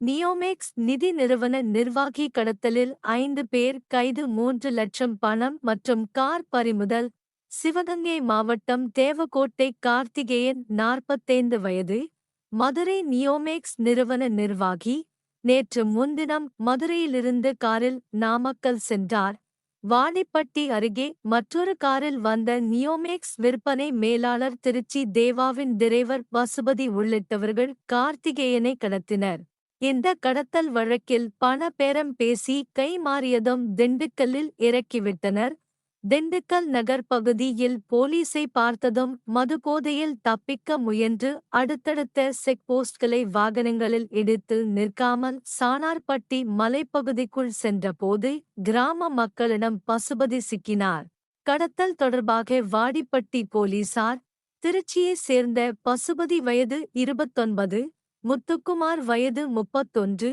நியோமேக்ஸ் நிதி நிறுவன நிர்வாகி கடத்தலில் ஐந்து பேர் கைது மூன்று லட்சம் பணம் மற்றும் கார் பறிமுதல். சிவகங்கை மாவட்டம் தேவக்கோட்டை கார்த்திகேயன் நாற்பத்தைந்து வயது. மதுரை நியோமேக்ஸ் நிறுவன நிர்வாகி. நேற்று முன்தினம் மதுரையிலிருந்து காரில் நாமக்கல் சென்றார். வாணிப்பட்டி அருகே மற்றொரு காரில் வந்த நியோமேக்ஸ் விற்பனை மேலாளர் திருச்சி தேவாவின் டிரைவர் பசுபதி உள்ளிட்டவர்கள் கார்த்திகேயனை கடத்தினர். இந்த கடத்தல் வழக்கில் பண பேரம் பேசி கை மாறியதும் திண்டுக்கல்லில் இறக்கிவிட்டனர். திண்டுக்கல் நகர் பகுதியில் போலீசை பார்த்ததும் மதுபோதையில் தப்பிக்க முயன்று அடுத்தடுத்த செக் போஸ்ட்களை வாகனங்களில் இடித்து நிற்காமல் சானார்பட்டி மலைப்பகுதிக்குள் சென்றபோது கிராம மக்களிடம் பசுபதி சிக்கினார். கடத்தல் தொடர்பாக வாடிப்பட்டி போலீசார் திருச்சியைச் சேர்ந்த பசுபதி வயது இருபத்தொன்பது முத்துக்குமார் வயது முப்பத்தொன்று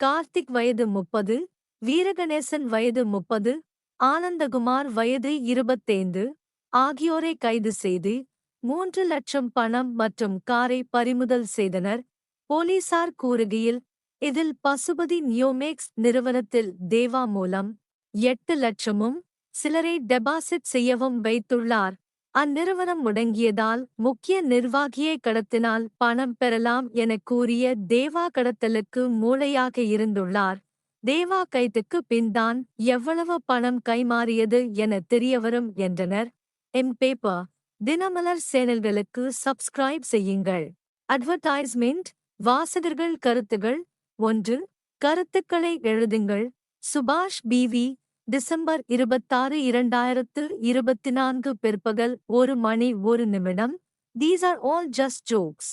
கார்த்திக் வயது முப்பது வீரகணேசன் வயது முப்பது ஆனந்தகுமார் வயது இருபத்தைந்து ஆகியோரை கைது செய்து மூன்று லட்சம் பணம் மற்றும் காரை பறிமுதல் செய்தனர். போலீசார் கூறுகையில் இதில் பசுபதி நியோமேக்ஸ் நிறுவனத்தில் தேவா மூலம் எட்டு லட்சமும் சிலரை டெபாசிட் செய்யவும் வைத்துள்ளார். அந்நிறுவனம் முடங்கியதால் முக்கிய நிர்வாகியை கடத்தினால் பணம் பெறலாம் என கூறிய தேவா கடத்தலுக்கு மூளையாக இருந்துள்ளார். தேவா கைதுக்கு பின்தான் எவ்வளவு பணம் கைமாறியது என தெரியவரும் என்றனர். எம் பேப்பர் தினமலர் சேனல்களுக்கு சப்ஸ்கிரைப் செய்யுங்கள். அட்வர்டைஸ்மெண்ட் வாசகர்கள் கருத்துகள் ஒன்று கருத்துக்களை எழுதுங்கள். சுபாஷ் பிவி டிசம்பர் இருபத்தாறு இரண்டாயிரத்து இருபத்தி நான்கு பிற்பகல் ஒரு மணி ஒரு நிமிடம் these are all just jokes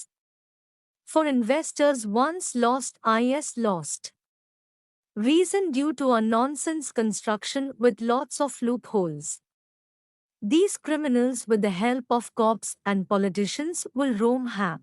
for investors once lost is lost reason due to a nonsense construction with lots of loopholes. These criminals with the help of cops and politicians will roam hap.